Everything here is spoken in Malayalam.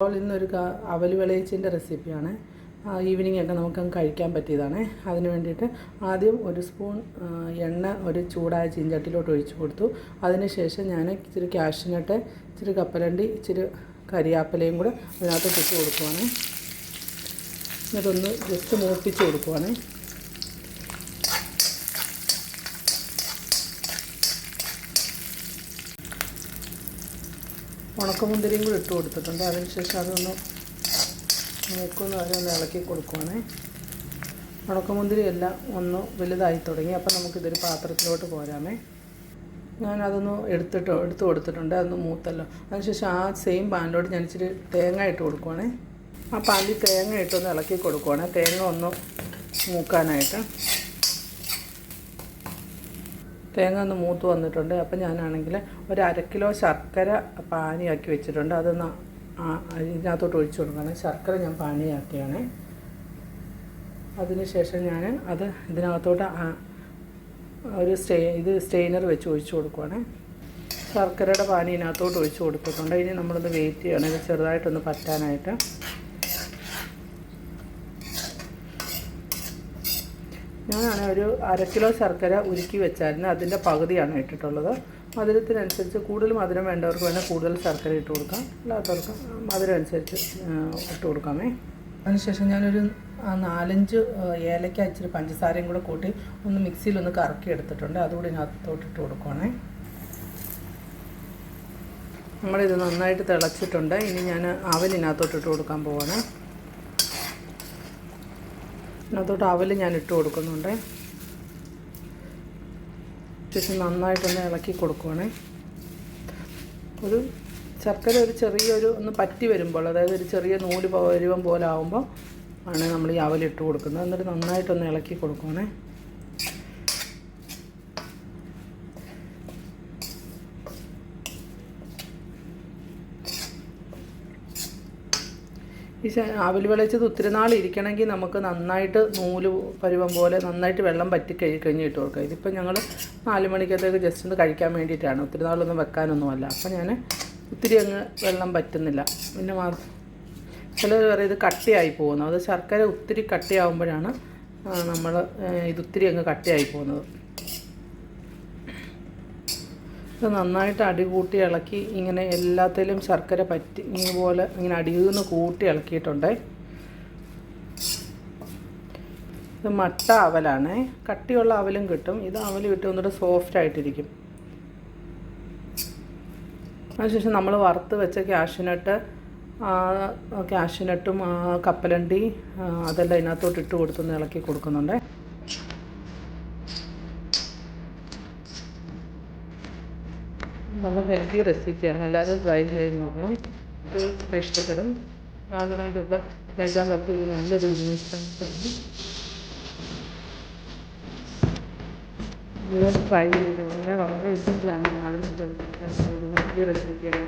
അപ്പോൾ ഇന്നൊരു അവൽ വിളയിച്ചിന്റെ റെസിപ്പിയാണ്. ഈവനിങ് ഒക്കെ നമുക്ക് കഴിക്കാൻ പറ്റിയതാണ്. അതിന് വേണ്ടിയിട്ട് ആദ്യം ഒരു സ്പൂൺ എണ്ണ ഒരു ചൂടായ ചീഞ്ചട്ടിലോട്ട് ഒഴിച്ചു കൊടുത്തു. അതിന് ശേഷം ഞാൻ ഇച്ചിരി ക്യാഷിനട്ട് ഇച്ചിരി കപ്പലണ്ടി ഇച്ചിരി കരിയാപ്പലയും കൂടെ അതിനകത്ത് ഇട്ട് കൊടുക്കുവാണ്. എന്നിട്ടൊന്ന് ജസ്റ്റ് മൂപ്പിച്ച് കൊടുക്കുവാണ്. ഉണക്കമുന്തിരിയും കൂടി ഇട്ട് കൊടുത്തിട്ടുണ്ട്. അതിനുശേഷം അതൊന്ന് മൂക്കുന്ന വരെ ഒന്ന് ഇളക്കി കൊടുക്കുവാണേ. ഉണക്കമുന്തിരി എല്ലാം ഒന്ന് വലുതായി തുടങ്ങി. അപ്പം നമുക്കിതൊരു പാത്രത്തിലോട്ട് പോരാമേ. ഞാനതൊന്ന് എടുത്തിട്ട് എടുത്ത് കൊടുത്തിട്ടുണ്ട്. അതൊന്ന് മൂത്തല്ലോ. അതിനുശേഷം ആ സെയിം പാനിലോട്ട് ഞാൻ ഇച്ചിരി തേങ്ങ ഇട്ട് കൊടുക്കുവാണേ. ആ പാനിൽ തേങ്ങ ഇട്ടൊന്ന് ഇളക്കി കൊടുക്കുവാണേ. തേങ്ങ ഒന്ന് മൂക്കാനായിട്ട്. തേങ്ങ ഒന്ന് മൂത്ത് വന്നിട്ടുണ്ട്. അപ്പം ഞാനാണെങ്കിൽ ഒരു അര കിലോ ശർക്കര പാനിയാക്കി വെച്ചിട്ടുണ്ട്. അതൊന്ന് ഇതിനകത്തോട്ട് ഒഴിച്ചു കൊടുക്കണം. ശർക്കര ഞാൻ പാനിയാക്കിയാണ്. അതിനുശേഷം ഞാൻ അത് ഇതിനകത്തോട്ട് ഒരു സ്റ്റേ ഇത് സ്റ്റെയിനർ വെച്ച് ഒഴിച്ചു കൊടുക്കുവാണ്. ശർക്കരയുടെ പാനി ഇതിനകത്തോട്ട് ഒഴിച്ചു കൊടുത്തിട്ടുണ്ട്. ഇനി നമ്മളൊന്ന് വെയിറ്റ് ചെയ്യണം. ഇത് ചെറുതായിട്ടൊന്ന് പറ്റാനായിട്ട്. ഞാനാണ് ഒരു അര കിലോ ശർക്കര ഉരുക്കി വെച്ചായിരുന്നു. അതിന്റെ പകുതിയാണ് ഇട്ടിട്ടുള്ളത്. മധുരത്തിനനുസരിച്ച് കൂടുതൽ മധുരം വേണ്ടവർക്ക് വേണേൽ കൂടുതൽ ശർക്കര ഇട്ട് കൊടുക്കാം. അല്ലാത്തവർക്ക് മധുരം അനുസരിച്ച് ഇട്ട് കൊടുക്കാമേ. അതിനുശേഷം ഞാനൊരു നാലഞ്ച് ഏലയ്ക്ക ഏലക്ക ഇച്ചിരി പഞ്ചസാരയും കൂടെ കൂട്ടി ഒന്ന് മിക്സിയിൽ ഒന്ന് കറക്കി എടുത്തിട്ടുണ്ട്. അതുകൂടി ഇതിനകത്തോട്ട് ഇട്ട് കൊടുക്കുവാണേ. നമ്മളിത് നന്നായിട്ട് തിളച്ചിട്ടുണ്ട്. ഇനി ഞാൻ അവലിനകത്തോട്ട് ഇട്ട് കൊടുക്കാൻ പോവാണ്. അതിനകത്തോട്ട് അവൽ ഞാൻ ഇട്ട് കൊടുക്കുന്നുണ്ട്. ശേഷം നന്നായിട്ടൊന്ന് ഇളക്കി കൊടുക്കുവാണേ. ഒരു ശർക്കര ഒരു ചെറിയൊരു ഒന്ന് പറ്റി വരുമ്പോൾ അതായത് ഒരു ചെറിയ നൂൽ പരുവം പോലെ ആകുമ്പോൾ ആണ് നമ്മൾ ഈ അവലിട്ട് കൊടുക്കുന്നത്. എന്നിട്ട് നന്നായിട്ടൊന്ന് ഇളക്കി കൊടുക്കുവാണേ. ഈ ആവിൽ വിളയിച്ചത് ഒത്തിരി നാൾ ഇരിക്കണമെങ്കിൽ നമുക്ക് നന്നായിട്ട് നൂൽ പരുവം പോലെ നന്നായിട്ട് വെള്ളം പറ്റി കഴി കഴിഞ്ഞ് ഇട്ട് കൊടുക്കുക. ഇതിപ്പോൾ ഞങ്ങൾ നാല് മണിക്കത്തേക്ക് ജസ്റ്റ് ഒന്ന് കഴിക്കാൻ വേണ്ടിയിട്ടാണ്. ഒത്തിരി നാളൊന്നും വെക്കാനൊന്നുമല്ല. അപ്പം ഞാൻ ഒത്തിരി അങ്ങ് വെള്ളം പറ്റുന്നില്ല. പിന്നെ മാ ചിലർ പറയും ഇത് കട്ടിയായി പോകുന്നു. അത് ശർക്കര ഒത്തിരി കട്ടിയാവുമ്പോഴാണ് നമ്മൾ ഇത് ഒത്തിരി അങ്ങ് കട്ടിയായി പോകുന്നത്. ഇത് നന്നായിട്ട് അടി കൂട്ടി ഇളക്കി ഇങ്ങനെ എല്ലാത്തിലും ശർക്കര പറ്റി ഇതുപോലെ ഇങ്ങനെ അടിയിൽ കൂട്ടി ഇളക്കിയിട്ടുണ്ടേ. ഇത് മട്ട അവലാണ്. കട്ടിയുള്ള അവലും കിട്ടും. ഇത് അവൽ കിട്ടും ഒന്നുകൂടെ സോഫ്റ്റ് ആയിട്ടിരിക്കും. അതിനുശേഷം നമ്മൾ വറുത്ത് വെച്ച കാഷ്യൂനട്ട് കാഷ്യൂനട്ടും കപ്പലണ്ടി അതെല്ലാം ഇതിനകത്തോട്ട് ഇട്ട് കൊടുത്തൊന്ന് ഇളക്കി കൊടുക്കുന്നുണ്ടേ. നല്ല ഹെൽത്തി റെസിപ്പിയാണ് എല്ലാവരും ട്രൈ ചെയ്ത് നോക്കണം ഇത് ഇഷ്ടപ്പെടും ആളുകളുടെ കഴിക്കാൻ പറ്റിയ നല്ലൊരു ട്രൈ ചെയ്ത് നോക്കുക വളരെ ഇഷ്ടമാണ് ആളുകളുടെ റെസിപ്പിയാണ്